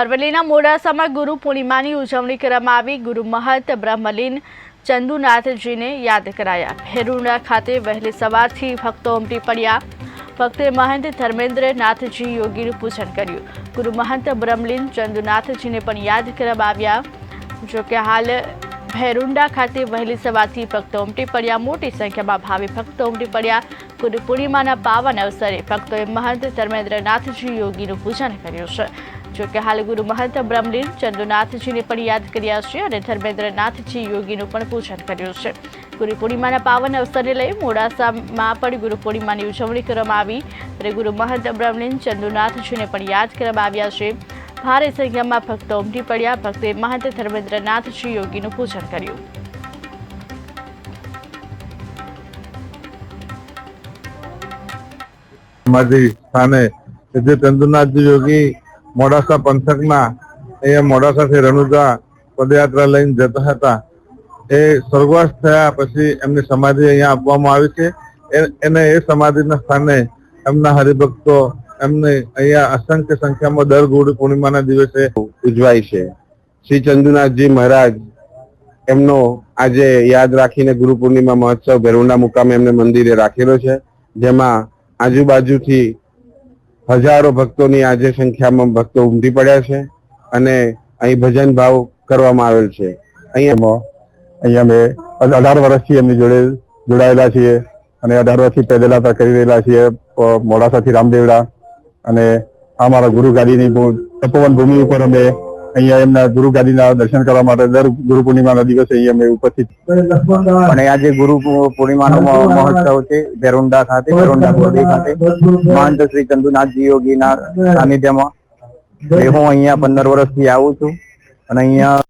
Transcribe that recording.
અરવલ્લીના મોડાસામાં ગુરુ પૂર્ણિમાની ઉજવણી કરવામાં આવી. ગુરુ મહંત બ્રહ્મલીન ચંદુનાથજીને યાદ કરાયા. ભેરુણા ખાતે વહેલી સવારથી ભક્તો ઉમટી પડ્યા. ભક્તે મહંત ધર્મેન્દ્રનાથજી યોગીનું પૂજન કર્યું. ગુરુ મહંત બ્રહ્મલીન ચંદુનાથજીને પણ યાદ કરવામાં આવ્યા. જોકે હાલ ભેરુંડા ખાતે વહેલી સવારથી ભક્તો ઉમટી પડ્યા. મોટી સંખ્યામાં ભાવિ ભક્તો ઉમટી પડ્યા. ગુરુ પૂર્ણિમાના પાવન અવસરે ભક્તોએ મહંત ધર્મેન્દ્રનાથજી યોગીનું પૂજન કર્યું છે. જોકે હાલ ગુરુ મહંત બ્રહ્મલીન ચંદુનાથજીને પણ યાદ કર્યા છે અને ધર્મેન્દ્રનાથજી યોગીનું પણ પૂજન કર્યું છે. ગુરુ પૂર્ણિમાના પાવન અવસરને લઈ મોડાસામાં પણ ગુરુ પૂર્ણિમાની ઉજવણી કરવામાં આવી. અને ગુરુ મહંત બ્રહ્મલીન ચંદુનાથજીને પણ યાદ કરવામાં આવ્યા છે. ભારે સંખ્યામાં ભક્તો ઉમટી પડ્યા. ભક્તે મહંત ધર્મેન્દ્રનાથજી યોગીનું પૂજન કર્યું. સમાધિ સ્થાને જે ચંદુનાથજી યોગી મોડાસા પંથકના, એ મોડાસાથી રણુજા પદયાત્રા લઈને જતા હતા. એ સ્વર્ગવાસ થયા પછી એમની સમાધિ અહીંયા આપવામાં આવી છે. એને એ સમાધિના સ્થાને એમના હરિભક્તો એમને અહીંયા અસંખ્ય સંખ્યામાં દર ગુરુ પૂર્ણિમાના દિવસે ઉજવાય છે. શ્રી ચંદુનાથજી મહારાજ એમનો આજે યાદ રાખીને ગુરુ પૂર્ણિમા મહોત્સવ ભેરુંડા મુકામે એમને મંદિરે રાખેલો છે. જેમાં આજુબાજુથી હજારો ભક્તોની આજે સંખ્યામાં ભક્તો ઉમટી પડ્યા છે અને અહીં ભજન ભાવ કરવામાં આવેલ છે. અહીંયા અહીંયા અમે અઢાર વર્ષથી એમની જોડે જોડાયેલા છીએ અને અઢાર વર્ષથી પહેલા કરી રહેલા છીએ મોડાસાથી રામદેવડા અને આ મારા ગુરુ ગાદીની તપોવન ભૂમિ ઉપર અમે અહીંયા એમના ગુરુ ગાદીના દર્શન કરવા માટે દર ગુરુ પૂર્ણિમાના દિવસે અહીંયા અમે ઉપસ્થિત. અને આજે ગુરુ પૂર્ણિમાનો મહોત્સવ છે, ભેરુંડા ખાતે, ભેરુંડા ગોરડી ખાતે. મહંત શ્રી ચંદુનાથજી યોગીના સાનિધ્યમાં. હું અહીંયા પંદર વર્ષથી આવું છું. અને અહીંયા